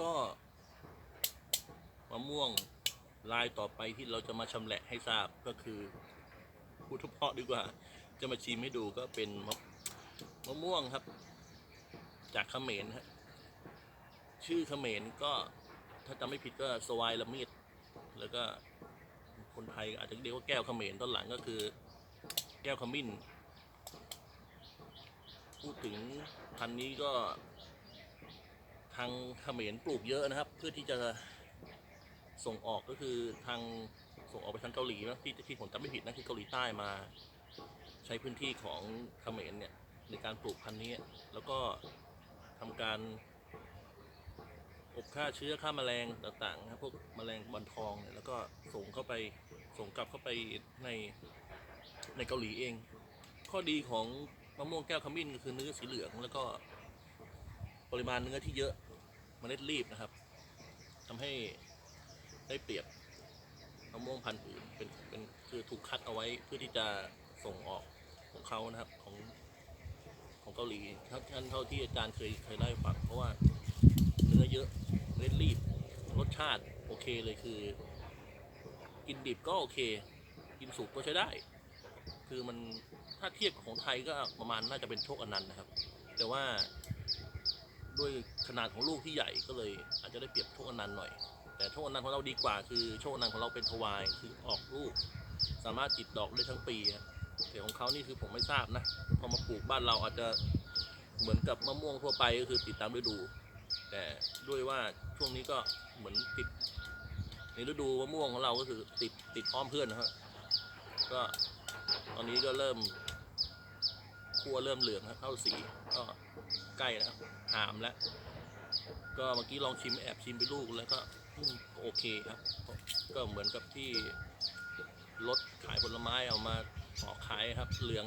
ก็มะม่วงลายต่อไปที่เราจะมาชำแหละให้ทราบก็คือพูดเพาะดีกว่า จะมาชิมให้ดูก็เป็นมะมะม่วงครับ จากเขมรฮะชื่อเขมรก็ถ้าจำไม่ผิดก็สวายละมีดแล้วก็คนไทยอาจจะเรียกว่าแก้วเขมรตอนหลังก็คือ แก้วขมิ้น พูดถึงพันนี้ก็ ทางเขมรปลูกเยอะนะครับ เพื่อที่จะส่งออกก็คือทางส่งออกไปทางเกาหลีนะที่ที่ผมจำไม่ผิดนะคือเกาหลีใต้มา ใช้พื้นที่ของเขมรเนี่ยในการปลูกพันธุ์นี้ แล้วก็ทำการอบฆ่าเชื้อฆ่าแมลงต่างๆนะพวกแมลงวันทองเนี่ยแล้วก็ส่งเข้าไปส่งกลับเข้าไปในในเกาหลีเอง ข้อดีของมะม่วงแก้วขมิ้นก็คือเนื้อสีเหลืองแล้วก็ ปริมาณเนื้อที่เยอะเมล็ดรีบนะครับทำให้ได้เปรียบมะม่วงพันธุ์อื่นเป็นเป็นคือถูกคัดเอาไว้เพื่อที่จะส่งออกของเขานะครับ ของของเกาหลีท่าท่านเท่าที่อาจารย์เคยเคยเล่าให้ฟังเพราะว่าเนื้อเยอะเมล็ดรีบ รสชาติโอเคเลยคือ กินดิบก็โอเค กินสุกก็ใช้ได้ คือมันถ้าเทียบกับของไทยก็ประมาณน่าจะเป็นโชคอนันต์นะครับ แต่ว่า ด้วยขนาดของลูกที่ใหญ่ก็เลย อาจจะได้เปรียบโชคอนันต์หน่อย แต่โชคอนันต์ของเราดีกว่า คือโชคอนันต์ของเราเป็นทวายคือออกลูก สามารถติดดอกได้ทั้งปีครับแต่ของเขานี่คือผมไม่ทราบนะพอมาปลูกบ้านเราอาจจะเหมือนกับมะม่วงทั่วไปก็คือติดตามฤดู แต่ด้วยว่าช่วงนี้ก็เหมือนติด ในฤดูมะม่วงของเราก็คือติดติดพร้อมเพื่อนนะครับก็ตอนนี้ก็เริ่ม วเริ่มเหลืองครับเข้าสีก็ใกล้แล้วหามแล้ว ก็เมื่อกี้ลองชิมแอบชิมไปลูกแล้วก็โอเคครับ ก็เหมือนกับที่รถขายผลไม้เอามาออกขายครับเหลือง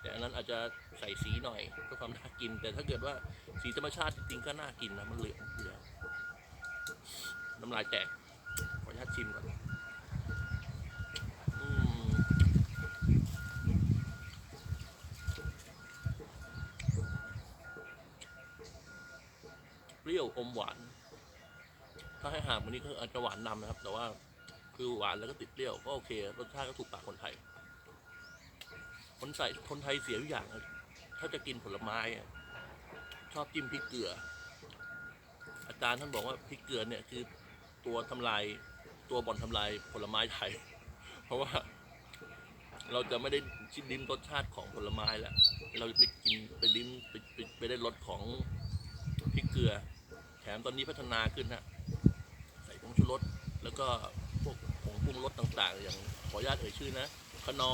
แต่อันนั้นอาจจะใส่สีหน่อยเพื่อความน่ากิน แต่ถ้าเกิดว่าสีธรรมชาติจริงๆก็น่ากินนะมันเหลืองเหลืองน้ำลายแตกขออนุญาตชิมก่อนอืม เปรี้ยวอมหวาน ถ้าให้หามวันนี้ก็อาจจะหวานนำนะครับ แต่ว่าคือหวานแล้วก็ติดเปรี้ยวก็โอเค รสชาติก็ถูกปากคนไทย คนใส่คนไทยเสียทุกอย่างถ้าจะกินผลไม้ชอบจิ้มพริกเกลือ อาจารย์ท่านบอกว่าพริกเกลือเนี่ยคือตัวทำลายตัวบ่อนทำลายผลไม้ไทย เพราะว่า เราจะไม่ได้ชิมดิ้มรสชาติของผลไม้แล้ว เราจะไปกินไปดิ้มไปไปได้รสของพริกเกลือ แถมตอนนี้พัฒนาขึ้นฮะใส่ผงชูรสแล้วก็พวกผงปรุงรสต่างๆ อย่างขออนุญาตเอ่ยชื่อนะขนอ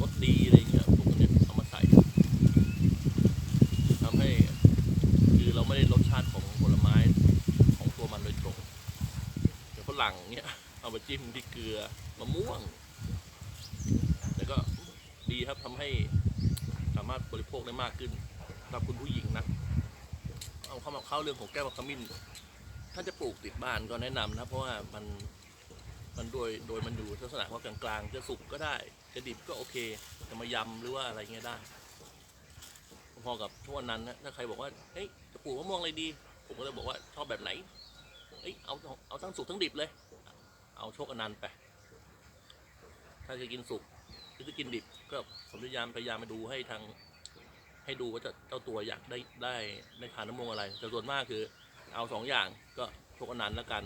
รสดีอะไรเงี้ยพวกนี้เอามาใส่ทำให้คือเราไม่ได้รสชาติของผลไม้ของตัวมันโดยตรงแต่ฝรั่งเนี้ยเอามาจิ้มพริกเกลือมะม่วงแล้วก็ดีครับทำให้สามารถบริโภคได้มากขึ้นสำหรับคุณผู้หญิงนะาเรื่องของแก้วขมิ้น ถ้าจะปลูกติดบ้านก็แนะนำนะเพราะว่ามันมันโดยโดยมันอยู่ลักษณะว่ากลางๆจะสุกก็ได้ จะดิบก็โอเคจะมายำหรือว่าอะไรเงี้ยได้พอกับทุกวันนั้นนะถ้าใครบอกว่าเฮ้ยจะปลูกมะม่วงอะไรดี ผมก็เลยบอกว่าชอบแบบไหนเอ้ยเอาเอาทั้งสุกทั้งดิบเลย เอาโชคอนันต์ไป ถ้าจะกินสุกหรือจะกินดิบก็ผมพยายามพยายามมาดูให้ทาง ให้ดูว่าจะเจ้าตัวอยากได้ได้ได้ทานน้ำมงอะไรแต่ส่วนมากคือ เอาสองอย่างก็ชคอนันต์แล้วกัน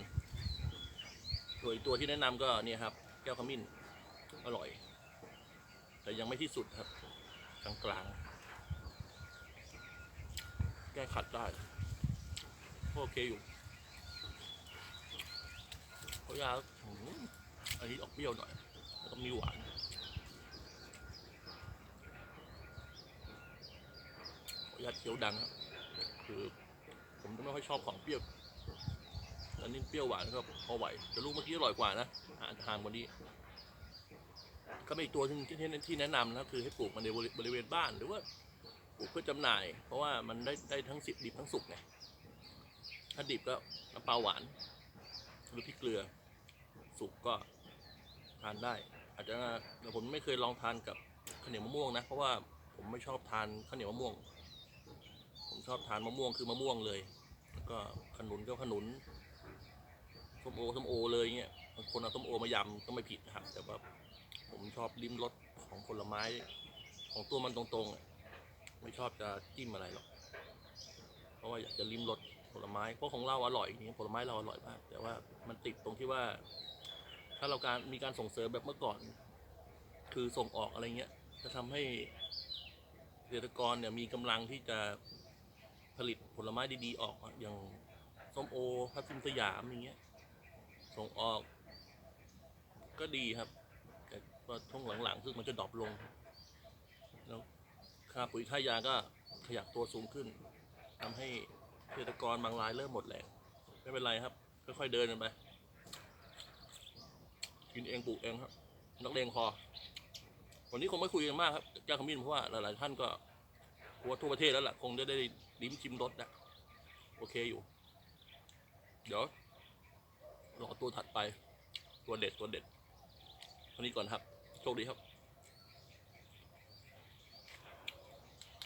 ส่วนอีกตัวที่แนะนำก็เนี่ยครับ แก้วขมิ้นอร่อย แต่ยังไม่ที่สุดครับกลางกลางแก้ขัดได้ก็โอเคอยู่เพราะยาอันนี้ออกเปรี้ยวหน่อย แล้วก็มีหวาน ขออนุ ญาตเคี้ยวดังครับคือผมจะไม่ค่อยชอบของเปรี้ยวอันนี้เปรี้ยวหวานก็พอไหวแต่ลูกเมื่อกี้อร่อยกว่านะอาจจะทานว่านี้ ก็มีอีกตัวที่ที่ที่ที่แนะนำนะคือให้ปลูกมันในบริเวณบ้านหรือว่าปลูกเพื่อจำหน่าย เพราะว่ามันได้ได้ทั้งสิบดิบทั้งสุกไงถ้าดิบก็น้ำปลาหวาน หรือพริกเกลือ สุกก็ทานได้ อาจจะแต่ผมไม่เคยลองทานกับข้าวเหนียวมะม่วงนะ เพราะว่าผมไม่ชอบทานข้าวเหนียวมะม่วง ชอบทานมะม่วงคือมะม่วงเลย แล้วก็ขนุนก็ขนุนส้มโอส้มโอเลยเงี้ยบางคนเอาส้มโอมายำก็ไม่ผิดนะครับ แต่ว่าผมชอบลิ้มรสของผลไม้ ของตัวมันตรงๆ ไม่ชอบจะจิ้มอะไรหรอก เพราะว่าอยากจะลิ้มรสผลไม้เพราะของเราอร่อยนี่ผลไม้เราอร่อยมาก แต่ว่ามันติดตรงที่ว่า ถ้าเราการมีการส่งเสริมแบบเมื่อก่อน คือส่งออกอะไรเงี้ย จะทำให้เกษตรกรเนี่ยมีกำลังที่จะ ผลิตผลไม้ดีๆออกอย่างส้มโอทับทิมสยามอย่างเงี้ยส่งออก ก็ดีครับ แต่ก็ช่วงหลังๆซึ่งมันจะดรอปลง แล้วค่าปุ๋ยค่ายาก็ขยับตัวสูงขึ้นทำให้เกษตรกรบางรายเริ่มหมดแรงไม่เป็นไรครับ ค่อยๆเดินกันไป กินเองปลูกเองครับ นักเลงพอวันนี้คงไม่คุยกันมากครับเจ้าขมิ้นเพราะว่าหลายๆท่านก็กลัวทั่วประเทศแล้วล่ะ คงจะได้ ลิ้มชิมรสนะโอเคอยู่ เดี๋ยวรอตัวถัดไป ตัวเด็ดตัวเด็ดวันนี้ก่อนครับ โชคดีครับ